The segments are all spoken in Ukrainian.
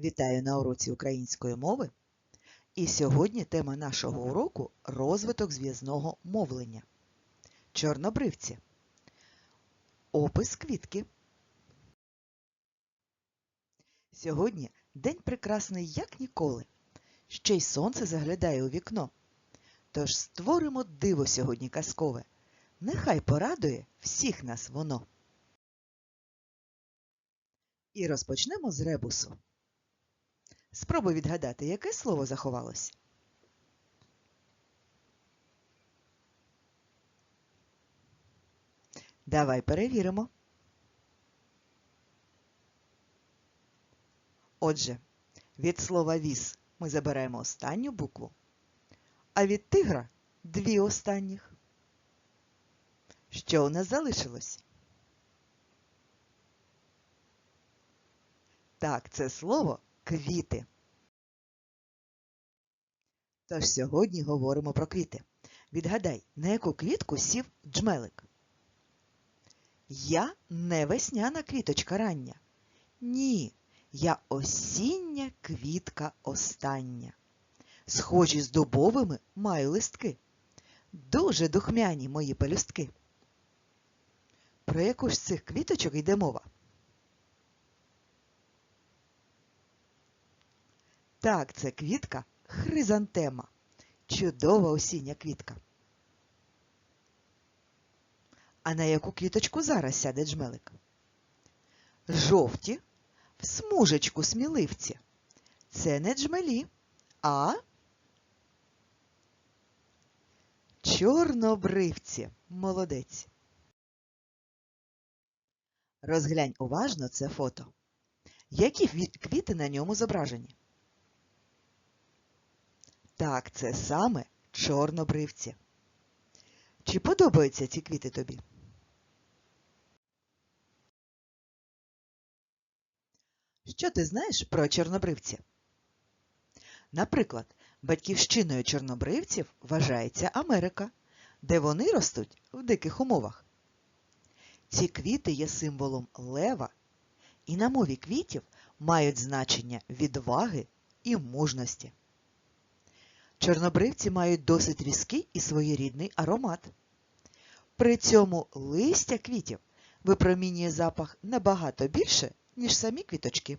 Вітаю на уроці української мови. І сьогодні тема нашого уроку розвиток зв'язного мовлення. Чорнобривці. Опис квітки. Сьогодні день прекрасний як ніколи. Ще й сонце заглядає у вікно. Тож створимо диво сьогодні казкове. Нехай порадує всіх нас воно. І розпочнемо з ребусу. Спробуй відгадати, яке слово заховалось. Давай перевіримо. Отже, від слова віз ми забираємо останню букву, а від тигра дві останніх. Що у нас залишилось? Так, це слово квіти. Тож сьогодні говоримо про квіти. Відгадай, на яку квітку сів джмелик? Я не весняна квіточка рання. Ні, я осіння квітка остання. Схожі з дубовими маю листки. Дуже духмяні мої пелюстки. Про яку ж цих квіточок йде мова? Так, це квітка хризантема. Чудова осіння квітка. А на яку квіточку зараз сяде джмелик? Жовті в смужечку сміливці. Це не джмелі, а чорнобривці. Молодець. Розглянь уважно це фото. Які квіти на ньому зображені? Так, це саме чорнобривці. Чи подобаються ці квіти тобі? Що ти знаєш про чорнобривці? Наприклад, батьківщиною чорнобривців вважається Америка, де вони ростуть в диких умовах. Ці квіти є символом лева і на мові квітів мають значення відваги і мужності. Чорнобривці мають досить різкий і своєрідний аромат. При цьому листя квітів випромінює запах набагато більше, ніж самі квіточки.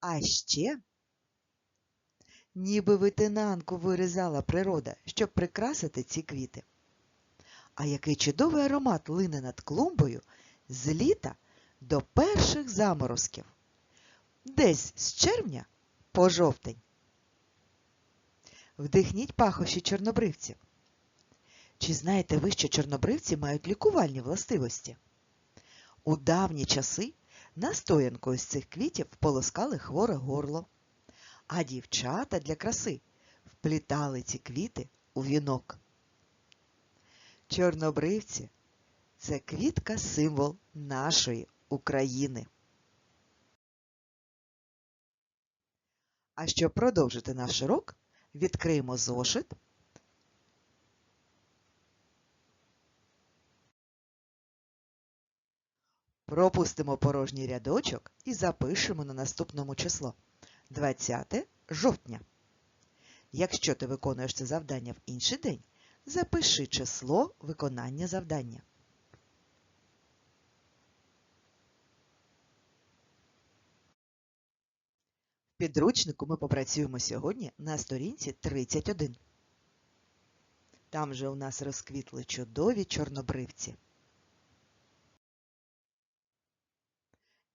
А ще, ніби витинанку вирізала природа, щоб прикрасити ці квіти. А який чудовий аромат лине над клумбою з літа до перших заморозків. Десь з червня по жовтень. Вдихніть пахощі чорнобривців. Чи знаєте ви, що чорнобривці мають лікувальні властивості? У давні часи настоянкою з цих квітів полоскали хворе горло, а дівчата для краси вплітали ці квіти у вінок. Чорнобривці це квітка символ нашої України. А щоб продовжити наш урок, відкриємо зошит. Пропустимо порожній рядочок і запишемо на наступному число 20 жовтня. Якщо ти виконуєш це завдання в інший день, запиши число виконання завдання. Підручнику ми попрацюємо сьогодні на сторінці 31. Там же у нас розквітли чудові чорнобривці.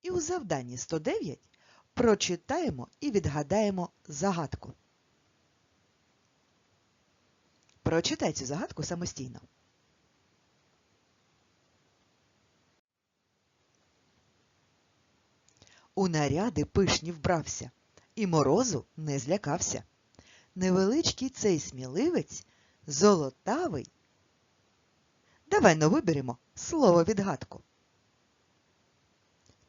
І у завданні 109 прочитаємо і відгадаємо загадку. Прочитай цю загадку самостійно. У наряди пишні вбрався і морозу не злякався. Невеличкий цей сміливець золотавий. Давай но виберемо слово відгадку.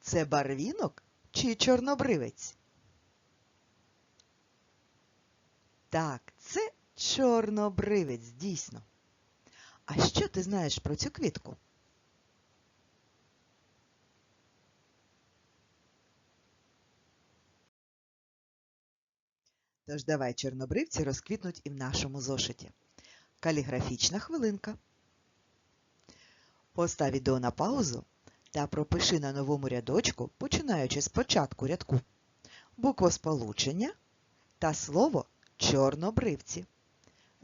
Це барвінок чи чорнобривець? Так, це чорнобривець, дійсно. А що ти знаєш про цю квітку? Тож давай чорнобривці розквітнуть і в нашому зошиті. Каліграфічна хвилинка. Постав відео на паузу та пропиши на новому рядочку, починаючи з початку рядку, буквосполучення та слово чорнобривці.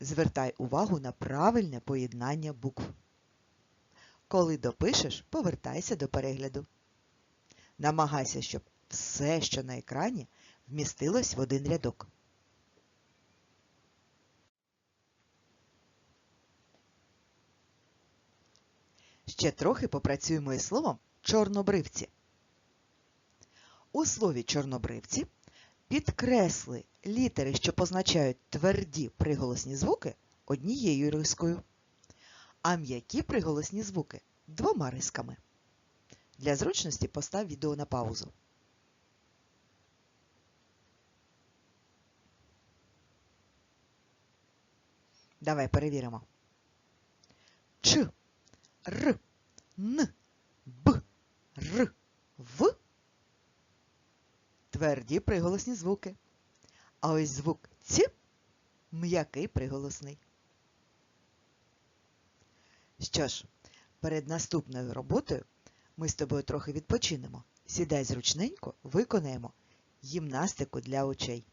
Звертай увагу на правильне поєднання букв. Коли допишеш, повертайся до перегляду. Намагайся, щоб все, що на екрані, вмістилось в один рядок. Ще трохи попрацюємо із словом чорнобривці. У слові чорнобривці підкресли літери, що позначають тверді приголосні звуки однією рискою, а м'які приголосні звуки двома рисками. Для зручності постав відео на паузу. Давай перевіримо. Ч, Р, Н, Б, Р, В. Тверді приголосні звуки. А ось звук Ц м'який приголосний. Що ж, перед наступною роботою ми з тобою трохи відпочинемо. Сідай зручненько, виконаємо гімнастику для очей.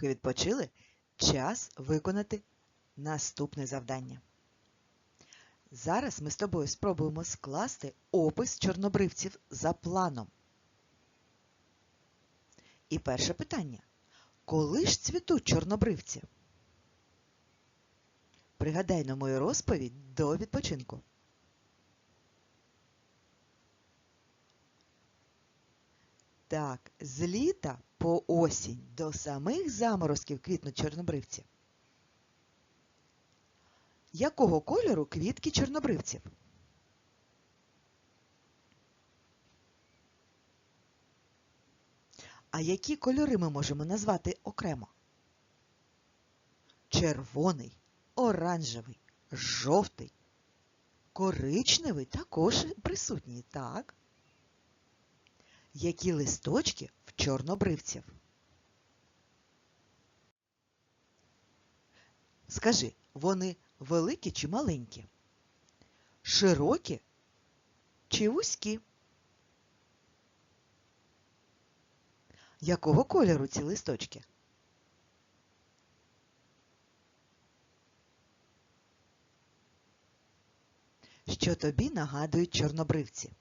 Трохи відпочили. Час виконати наступне завдання. Зараз ми з тобою спробуємо скласти опис чорнобривців за планом. І перше питання. Коли ж цвітуть чорнобривці? Пригадай на мою розповідь до відпочинку. Так, з літа по осінь до самих заморозків квітнуть чорнобривці. Якого кольору квітки чорнобривців? А які кольори ми можемо назвати окремо? Червоний, оранжевий, жовтий, коричневий також присутній, так? Які листочки в чорнобривців? Скажи, вони великі чи маленькі? Широкі чи вузькі? Якого кольору ці листочки? Що тобі нагадують чорнобривці?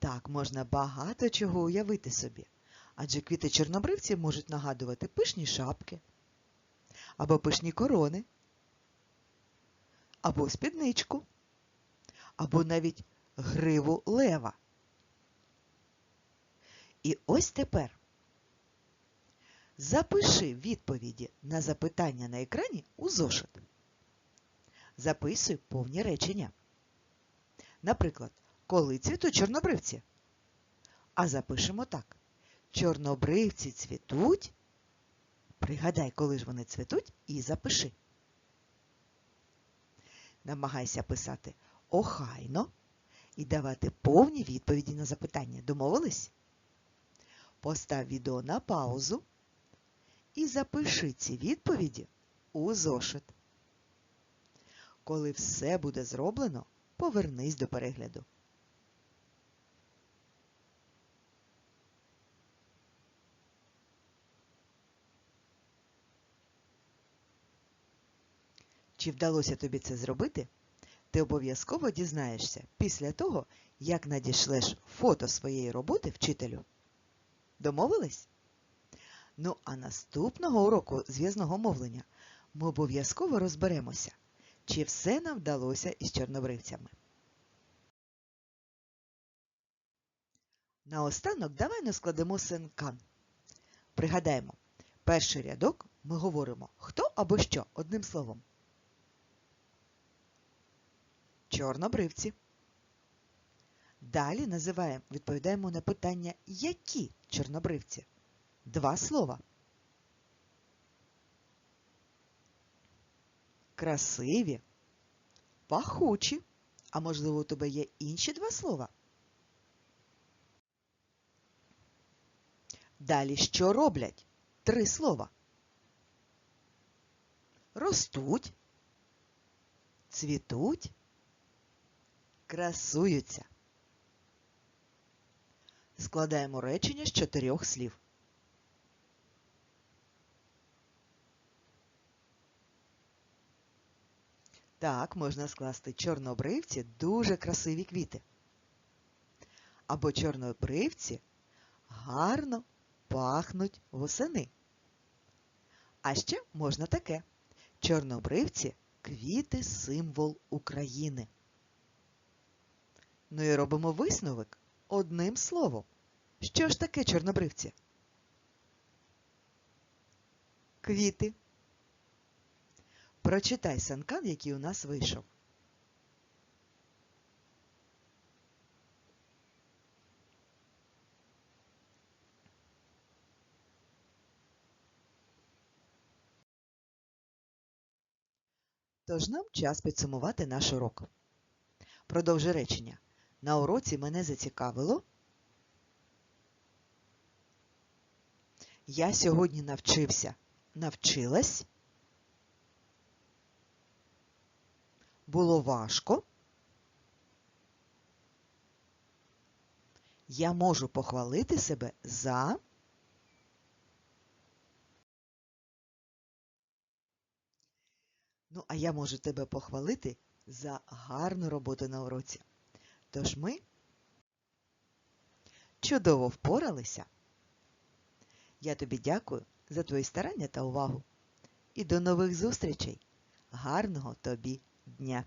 Так можна багато чого уявити собі, адже квіти чорнобривці можуть нагадувати пишні шапки, або пишні корони, або спідничку, або навіть гриву лева. І ось тепер запиши відповіді на запитання на екрані у зошит. Записуй повні речення. Наприклад, коли цвітуть чорнобривці? А запишемо так. Чорнобривці цвітуть. Пригадай, коли ж вони цвітуть, і запиши. Намагайся писати охайно і давати повні відповіді на запитання. Домовились? Постав відео на паузу і запиши ці відповіді у зошит. Коли все буде зроблено, повернись до перегляду. Чи вдалося тобі це зробити? Ти обов'язково дізнаєшся після того, як надішлеш фото своєї роботи вчителю. Домовились? Ну, а наступного уроку зв'язного мовлення ми обов'язково розберемося, чи все нам вдалося із чорнобривцями. Наостанок давай наскладемо синкан. Пригадаємо, перший рядок ми говоримо хто або що одним словом. Чорнобривці. Далі називаємо, відповідаємо на питання які чорнобривці. Два слова. Красиві, пахучі. А можливо, у тебе є інші два слова? Далі що роблять? Три слова. Ростуть, цвітуть, красуються. Складаємо речення з чотирьох слів. Так, можна скласти чорнобривці дуже красиві квіти. Або чорнобривці гарно пахнуть восени. А ще можна таке. Чорнобривці квіти символ України. Ну і робимо висновок одним словом. Що ж таке чорнобривці? Квіти. Прочитай санкан, який у нас вийшов. Тож нам час підсумувати наш урок. Продовжи речення. На уроці мене зацікавило. Я сьогодні навчився, навчилась. Було важко. Я можу похвалити себе за. Ну, а я можу тебе похвалити за гарну роботу на уроці. Тож ми чудово впоралися. Я тобі дякую за твої старання та увагу. І до нових зустрічей. Гарного тобі дня!